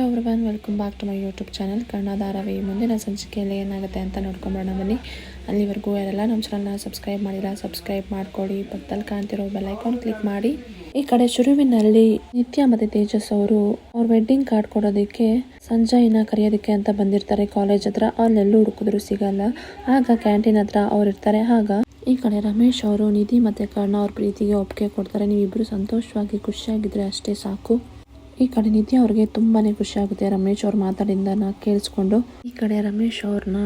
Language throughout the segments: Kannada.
Hello everyone welcome back to my YouTube channel Kannada ಧಾರಾವಾಹಿ ಮುಂದಿನ ಸಂಚಿಕೆಯಲ್ಲಿ ಏನಾಗುತ್ತೆ ಅಂತ ನೋಡ್ಕೊಂಬೋಣ ಬನ್ನಿ. ಅಲ್ಲಿವರೆಗೂ ಯಾರೆಲ್ಲ ನಮ್ಮ ಚಾನಲ್ನ ಸಬ್ಸ್ಕ್ರೈಬ್ ಮಾಡಿಲ್ಲ ಸಬ್ಸ್ಕ್ರೈಬ್ ಮಾಡ್ಕೊಳ್ಳಿ ಪಕ್ಕದಲ್ಲಿ ಕಾಣ್ತಿರೋ ಬೆಲ್ ಐಕಾನ್ ಕ್ಲಿಕ್ ಮಾಡಿ. ಈ ಕಡೆ ಶುರುವಿನಲ್ಲಿ ನಿತ್ಯ ಮತ್ತೆ ತೇಜಸ್ ಅವರು ಅವ್ರ ವೆಡ್ಡಿಂಗ್ ಕಾರ್ಡ್ ಕೊಡೋದಕ್ಕೆ ಸಂಜಯ್ನ ಕರೆಯೋದಕ್ಕೆ ಅಂತ ಬಂದಿರ್ತಾರೆ ಕಾಲೇಜ್ ಹತ್ರ. ಅಲ್ಲೆಲ್ಲೂ ಹುಡುಕಿದ್ರು ಸಿಗಲ್ಲ. ಆಗ ಕ್ಯಾಂಟೀನ್ ಹತ್ರ ಅವ್ರು ಇರ್ತಾರೆ. ಆಗ ಈ ಕಡೆ ರಮೇಶ್ ಅವರು, ನಿಧಿ ಮತ್ತೆ ಕರ್ಣ ಅವ್ರ ಪ್ರೀತಿಗೆ ಒಪ್ಪಿಗೆ ಕೊಡ್ತಾರೆ. ನೀವಿಬ್ರು ಸಂತೋಷವಾಗಿ ಖುಷಿಯಾಗಿದ್ರೆ ಅಷ್ಟೇ ಸಾಕು. ಈ ಕಡೆ ನಿತ್ಯಾ ಅವ್ರಿಗೆ ತುಂಬಾನೇ ಖುಷಿ ಆಗುತ್ತೆ. ರಮೇಶ್ ಅವ್ರ ಮಾತಾಡಿಂದ ಕೇಳಿಸ್ಕೊಂಡು, ಈ ಕಡೆ ರಮೇಶ್ ಅವ್ರನ್ನ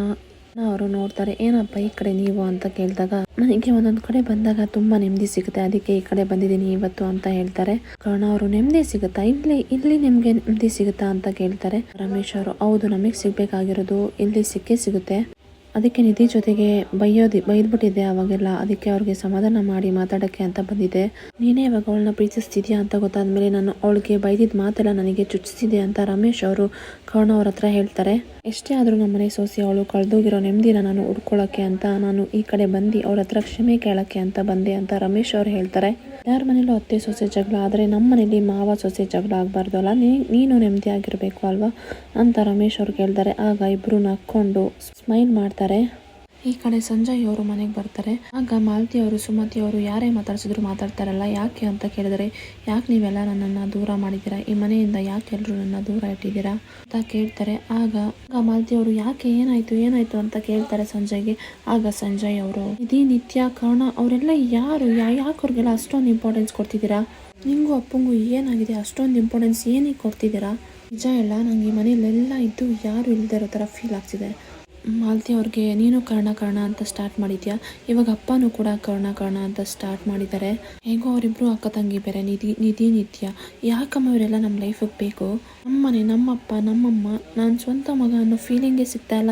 ಅವರು ನೋಡ್ತಾರೆ, ಏನಪ್ಪ ಈ ಕಡೆ ನೀವು? ಅಂತ ಕೇಳಿದಾಗ, ನನಗೆ ಒಂದೊಂದು ಕಡೆ ಬಂದಾಗ ತುಂಬಾ ನೆಮ್ಮದಿ ಸಿಗುತ್ತೆ. ಅದಕ್ಕೆ ಈ ಕಡೆ ಬಂದಿದ್ದೀನಿ ಇವತ್ತು ಅಂತ ಹೇಳ್ತಾರೆ. ಕಾರಣ ಅವರು ನೆಮ್ಮದಿ ಸಿಗುತ್ತಾ? ಇಲ್ಲಿ ಇಲ್ಲಿ ನಿಮ್ಗೆ ನೆಮ್ಮದಿ ಸಿಗುತ್ತಾ? ಅಂತ ಕೇಳ್ತಾರೆ. ರಮೇಶ್ ಅವರು, ಹೌದು, ನಮಗೆ ಸಿಗ್ಬೇಕಾಗಿರೋದು ಇಲ್ಲಿ ಸಿಕ್ಕೇ ಸಿಗುತ್ತೆ. ಅದಕ್ಕೆ ನಿಧಿ ಜೊತೆಗೆ ಬೈಯೋದಿ, ಬೈದ್ಬಿಟ್ಟಿದ್ದೆ ಅವಾಗೆಲ್ಲ. ಅದಕ್ಕೆ ಅವ್ರಿಗೆ ಸಮಾಧಾನ ಮಾಡಿ ಮಾತಾಡೋಕ್ಕೆ ಅಂತ ಬಂದಿದ್ದೆ. ನೀನೇ ಇವಾಗ ಅವಳನ್ನ ಪ್ರೀತಿಸ್ತಿದ್ಯಾ ಅಂತ ಗೊತ್ತಾದ್ಮೇಲೆ ನಾನು ಅವಳಿಗೆ ಬೈದಿದ್ದ ಮಾತೆಲ್ಲ ನನಗೆ ಚುಚ್ಚಿಸಿದೆ ಅಂತ ರಮೇಶ್ ಅವರು ಕರ್ಣ ಅವ್ರ ಹತ್ರ ಹೇಳ್ತಾರೆ. ಎಷ್ಟೇ ಆದರೂ ನಮ್ಮ ಮನೆ ಸೋಸಿ ಅವಳು ಕಳೆದೋಗಿರೋ ನೆಮ್ಮದಿನ ನಾನು ಹುಡ್ಕೊಳ್ಳೋಕ್ಕೆ ಅಂತ ನಾನು ಈ ಕಡೆ ಬಂದು ಅವ್ರ ಹತ್ರ ಕ್ಷಮೆ ಕೇಳೋಕ್ಕೆ ಅಂತ ಬಂದೆ ಅಂತ ರಮೇಶ್ ಅವ್ರು ಹೇಳ್ತಾರೆ. ಯಾರ ಮನೇಲೂ ಅತ್ತೆ ಸೊಸೆ ಜಗಳ ಆದರೆ ನಮ್ಮ ಮನೇಲಿ ಮಾವ ಸೊಸೆ ಜಗಳ ಆಗಬಾರ್ದು ಅಲ್ಲ? ನೀನು ನೆಮ್ಮದಿ ಆಗಿರಬೇಕು ಅಲ್ವಾ? ಅಂತ ರಮೇಶ್ ಅವ್ರು ಕೇಳ್ತಾರೆ. ಆಗ ಇಬ್ಬರು ನಕ್ಕೊಂಡು ಸ್ಮೈಲ್ ಮಾಡ್ತಾರೆ. ಈ ಕಡೆ ಸಂಜಯ್ ಅವರು ಮನೆಗೆ ಬರ್ತಾರೆ. ಆಗ ಮಾಲತಿ ಅವರು, ಸುಮತಿ ಅವರು ಯಾರೇ ಮಾತಾಡ್ಸಿದ್ರು ಮಾತಾಡ್ತಾರಲ್ಲ, ಯಾಕೆ ಅಂತ ಕೇಳಿದರೆ, ಯಾಕೆ ನೀವೆಲ್ಲ ನನ್ನನ್ನು ದೂರ ಮಾಡಿದ್ದೀರಾ? ಈ ಮನೆಯಿಂದ ಯಾಕೆ ಎಲ್ಲರೂ ನನ್ನ ದೂರ ಇಟ್ಟಿದ್ದೀರಾ? ಅಂತ ಕೇಳ್ತಾರೆ. ಆಗ ಆಗ ಮಾಲತಿ ಅವರು, ಯಾಕೆ? ಏನಾಯ್ತು? ಏನಾಯ್ತು? ಅಂತ ಕೇಳ್ತಾರೆ ಸಂಜಯ್ಗೆ. ಆಗ ಸಂಜಯ್ ಅವರು, ಇದೀ ನಿತ್ಯ, ಕರ್ಣ, ಅವರೆಲ್ಲ ಯಾರು? ಯಾಕೆ ಅವ್ರಿಗೆಲ್ಲ ಅಷ್ಟೊಂದು ಇಂಪಾರ್ಟೆನ್ಸ್ ಕೊಡ್ತಿದ್ದೀರಾ? ನಿಂಗೂ ಅಪ್ಪಂಗೂ ಏನಾಗಿದೆ? ಅಷ್ಟೊಂದು ಇಂಪಾರ್ಟೆನ್ಸ್ ಏನಕ್ಕೆ ಕೊಡ್ತಿದ್ದೀರಾ? ನಿಜ ಎಲ್ಲ, ನಂಗೆ ಈ ಮನೇಲೆಲ್ಲ ಇದ್ದು ಯಾರು ಇಲ್ಲದೆ ಇರೋ ಥರ ಫೀಲ್ ಆಗ್ತಿದೆ. ಮಾಲತಿ ಅವ್ರಿಗೆ, ನೀನು ಕರ್ಣ ಕರ್ಣ ಅಂತ ಸ್ಟಾರ್ಟ್ ಮಾಡಿದ್ಯಾ? ಇವಾಗ ಅಪ್ಪನೂ ಕೂಡ ಕರ್ಣ ಕರ್ಣ ಅಂತ ಸ್ಟಾರ್ಟ್ ಮಾಡಿದ್ದಾರೆ. ಹೇಗೋ ಅವರಿಬ್ಬರು ಅಕ್ಕ ತಂಗಿ ಬೇರೆ, ನಿಧಿ ನಿಧಿ, ನಿತ್ಯ. ಯಾಕಮ್ಮ ಇವರೆಲ್ಲ ನಮ್ಮ ಲೈಫಿಗೆ ಬೇಕು? ನಮ್ಮನೆ, ನಮ್ಮಪ್ಪ, ನಮ್ಮಮ್ಮ, ನಾನು ಸ್ವಂತ ಮಗ ಅನ್ನೋ ಫೀಲಿಂಗೇ ಸಿಗ್ತಾ ಇಲ್ಲ.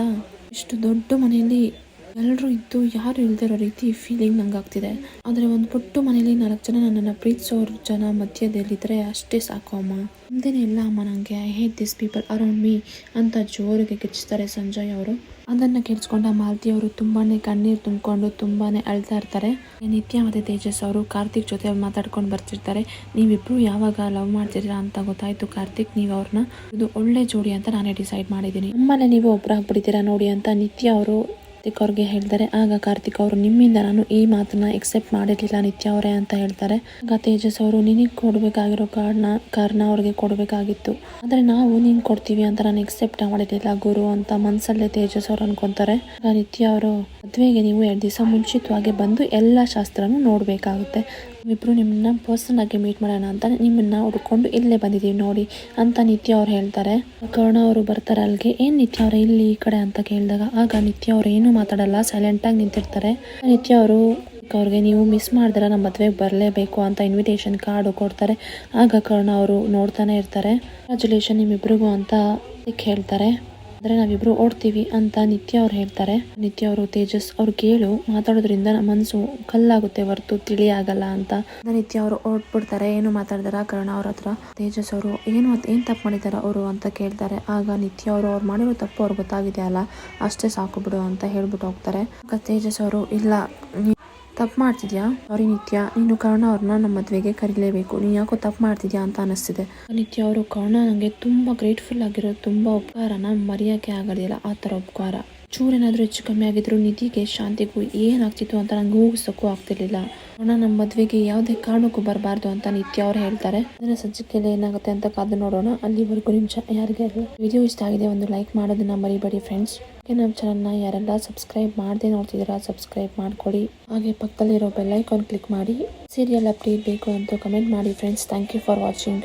ಇಷ್ಟು ದೊಡ್ಡ ಮನೆಯಲ್ಲಿ ಎಲ್ಲರೂ ಇದ್ದು ಯಾರು ಇಲ್ದಿರೋ ರೀತಿ ಫೀಲಿಂಗ್ ನಂಗೆ ಆಗ್ತಿದೆ. ಆದರೆ ಒಂದು ಪುಟ್ಟ ಮನೇಲಿ ನಾಲ್ಕು ಜನ ನನ್ನನ್ನು ಪ್ರೀತಿಸೋರು ಜನ ಮಧ್ಯದಲ್ಲಿದ್ದರೆ ಅಷ್ಟೇ ಸಾಕು ಅಮ್ಮ. ಮುಂದೇನೆ ಇಲ್ಲ ಅಮ್ಮ ನನಗೆ I hate this people around me ಅಂತ ಜೋರಿಗೆ ಕಿಚ್ಚುತ್ತಾರೆ ಸಂಜಯ್ ಅವರು. ಅದನ್ನು ಕೇಳಿಸ್ಕೊಂಡ ಮಾಲತಿ ಅವರು ತುಂಬಾನೇ ಕಣ್ಣೀರು ತುಂಬಿಕೊಂಡು ತುಂಬಾನೇ ಅಳ್ತಾ ಇರ್ತಾರೆ. ನಿತ್ಯ ಮತ್ತೆ ತೇಜಸ್ ಅವರು ಕಾರ್ತಿಕ್ ಜೊತೆ ಮಾತಾಡ್ಕೊಂಡು ಬರ್ತಿರ್ತಾರೆ. ನೀವಿಬ್ರು ಯಾವಾಗ ಲವ್ ಮಾಡ್ತಿದ್ದೀರಾ ಅಂತ ಗೊತ್ತಾಯ್ತು ಕಾರ್ತಿಕ್, ನೀವು ಅವ್ರನ್ನ ಇದು ಒಳ್ಳೆ ಜೋಡಿ ಅಂತ ನಾನೇ ಡಿಸೈಡ್ ಮಾಡಿದ್ದೀನಿ. ನಮ್ಮನೆ ನೀವು ಒಬ್ಬರಾಗ್ಬಿಟ್ಟಿದ್ದೀರಾ ನೋಡಿ ಅಂತ ನಿತ್ಯ ಅವರು ಕಾರ್ತಿಕ್ ಅವ್ರಿಗೆ ಹೇಳ್ತಾರೆ, ಆಗ ಕಾರ್ತಿಕ್ ಅವರು ನಿಮ್ಮಿಂದ ನಾನು ಈ ಮಾತನ್ನ ಎಕ್ಸೆಪ್ಟ್ ಮಾಡಿರ್ಲಿಲ್ಲ ನಿತ್ಯ ಅವರೇ ಅಂತ ಹೇಳ್ತಾರೆ. ಆಗ ತೇಜಸ್ ಅವರು, ನಿನಗೆ ಕೊಡಬೇಕಾಗಿರೋ ಕಾರಣ ಕಾರಣ ಅವ್ರಿಗೆ ಕೊಡಬೇಕಾಗಿತ್ತು. ಆದರೆ ನಾವು ನೀನು ಕೊಡ್ತೀವಿ ಅಂತ ನಾನು ಎಕ್ಸೆಪ್ಟ್ ಮಾಡಿರ್ಲಿಲ್ಲ ಗುರು ಅಂತ ಮನಸ್ಸಲ್ಲೇ ತೇಜಸ್ ಅವ್ರು ಅನ್ಕೊಂತಾರೆ. ಆಗ ನಿತ್ಯ ಅವರು, ಮದುವೆಗೆ ನೀವು ಎರಡು ದಿವಸ ಮುಂಚಿತವಾಗಿ ಬಂದು ಎಲ್ಲ ಶಾಸ್ತ್ರನೂ ನೋಡಬೇಕಾಗುತ್ತೆ. ಇಬ್ಬರು ನಿಮ್ಮನ್ನ ಪರ್ಸನ್ ಆಗಿ ಮೀಟ್ ಮಾಡೋಣ ಅಂತ ನಿಮ್ಮನ್ನ ಹುಡ್ಕೊಂಡು ಇಲ್ಲೇ ಬಂದಿದ್ದೀವಿ ನೋಡಿ ಅಂತ ನಿತ್ಯ ಅವ್ರು ಹೇಳ್ತಾರೆ. ಕರ್ಣ ಅವರು ಬರ್ತಾರೆ ಅಲ್ಲಿಗೆ. ಏನ್ ನಿತ್ಯ ಅವ್ರೆ, ಇಲ್ಲಿ ಈ ಕಡೆ ಅಂತ ಕೇಳಿದಾಗ ಆಗ ನಿತ್ಯ ಅವ್ರು ಏನು ಮಾತಾಡಲ್ಲ ಸೈಲೆಂಟ್ ಆಗಿ ನಿಂತಿರ್ತಾರೆ. ನಿತ್ಯ ಅವರು, ಅವ್ರಿಗೆ ನೀವು ಮಿಸ್ ಮಾಡಿದ್ರೆ ನಮ್ಮ ಮದುವೆಗೆ ಬರಲೇಬೇಕು ಅಂತ ಇನ್ವಿಟೇಷನ್ ಕಾರ್ಡ್ ಕೊಡ್ತಾರೆ. ಆಗ ಕರ್ಣ ಅವರು ನೋಡ್ತಾನೆ ಇರ್ತಾರೆ. ಕಂಗ್ರ್ಯಾಚುಲೇಷನ್ ನಿಮ್ಮಿಬ್ರಿಗೂ ಅಂತ ಹೇಳ್ತಾರೆ. ಆದರೆ ನಾವಿಬ್ರು ಓಡ್ತೀವಿ ಅಂತ ನಿತ್ಯ ಅವ್ರು ಹೇಳ್ತಾರೆ. ನಿತ್ಯ ಅವರು, ತೇಜಸ್ ಅವ್ರು ಕೇಳು, ಮಾತಾಡೋದ್ರಿಂದ ನಮ್ಮ ಮನಸ್ಸು ಕಲ್ಲಾಗುತ್ತೆ ಹೊರತು ತಿಳಿ ಆಗಲ್ಲ ಅಂತ. ನಿತ್ಯ ಅವರು ಓಡ್ಬಿಡ್ತಾರೆ, ಏನು ಮಾತಾಡಿದಾರ ಕರ್ಣ ಅವ್ರ ಹತ್ರ. ತೇಜಸ್ ಅವರು, ಏನು ಏನು ತಪ್ಪು ಮಾಡಿದಾರ ಅವರು? ಅಂತ ಕೇಳ್ತಾರೆ. ಆಗ ನಿತ್ಯ ಅವರು ಅವ್ರು ಮಾಡಿರೋ ತಪ್ಪು ಅವ್ರು ಗೊತ್ತಾಗಿದೆ ಅಲ್ಲ, ಅಷ್ಟೇ ಸಾಕು ಬಿಡು ಅಂತ ಹೇಳ್ಬಿಟ್ಟು ಹೋಗ್ತಾರೆ. ತೇಜಸ್ ಅವರು, ಇಲ್ಲ ತಪ್ಪು ಮಾಡ್ತಿದ್ಯಾ? ಸಾರಿ ನಿತ್ಯ, ನೀನು ಕರ್ಣ ಅವ್ರನ್ನ ನಮ್ಮ ಮದುವೆಗೆ ಕರೀಲೇಬೇಕು. ನೀನು ಯಾಕೋ ತಪ್ಪು ಮಾಡ್ತಿದ್ಯಾ ಅಂತ ಅನಿಸ್ತಿದೆ. ನಿತ್ಯ ಅವರು ಕರ್ಣ ನನಗೆ ತುಂಬ ಗ್ರೇಟ್ಫುಲ್ ಆಗಿರೋ ತುಂಬ ಉಪಕಾರನ ಮರೆಯೋಕ್ಕೆ ಆಗೋದಿಲ್ಲ. ಆ ಥರ ಉಪಕಾರ. ಚೂರೇನಾದರೂ ಹೆಚ್ಚು ಕಮ್ಮಿ ಆಗಿದ್ರು ನಿಧಿಗೆ ಶಾಂತಿಗೂ ಏನಾಗ್ತಿತ್ತು ಅಂತ ನಂಗೆ ಊಹಿಸೋಕ್ಕೂ ಆಗ್ತಿರ್ಲಿಲ್ಲ. ಅಣ್ಣ, ನಮ್ಮ ಮದುವೆಗೆ ಯಾವುದೇ ಕಾರಣಕ್ಕೂ ಬರಬಾರ್ದು ಅಂತ ನಿತ್ಯ ಅವ್ರು ಹೇಳ್ತಾರೆ. ಅದನ್ನ ಸಜ್ಜಕ್ಕೆಲ್ಲ ಏನಾಗುತ್ತೆ ಅಂತ ಕಾದು ನೋಡೋಣ. ಅಲ್ಲಿವರೆಗೂ ನಿಮಿಷ ಯಾರಿಗೆ ವಿಡಿಯೋ ಇಷ್ಟ ಆಗಿದೆ ಒಂದು ಲೈಕ್ ಮಾಡೋದನ್ನ ಮರಿಬೇಡಿ ಫ್ರೆಂಡ್ಸ್. ನಮ್ಮ ಚಾನಲ್ನ ಯಾರೆಲ್ಲ ಸಬ್ಸ್ಕ್ರೈಬ್ ಮಾಡದೆ ನೋಡ್ತಿದ್ದೀರಾ, ಸಬ್ಸ್ಕ್ರೈಬ್ ಮಾಡ್ಕೊಳ್ಳಿ. ಹಾಗೆ ಪಕ್ಕದಲ್ಲಿರೋ ಬೆಲ್ಲೈಕಾನ್ ಕ್ಲಿಕ್ ಮಾಡಿ. ಸೀರಿಯಲ್ ಅಪ್ಡೇಟ್ ಬೇಕು ಅಂತ ಕಮೆಂಟ್ ಮಾಡಿ friends. Thank you for watching.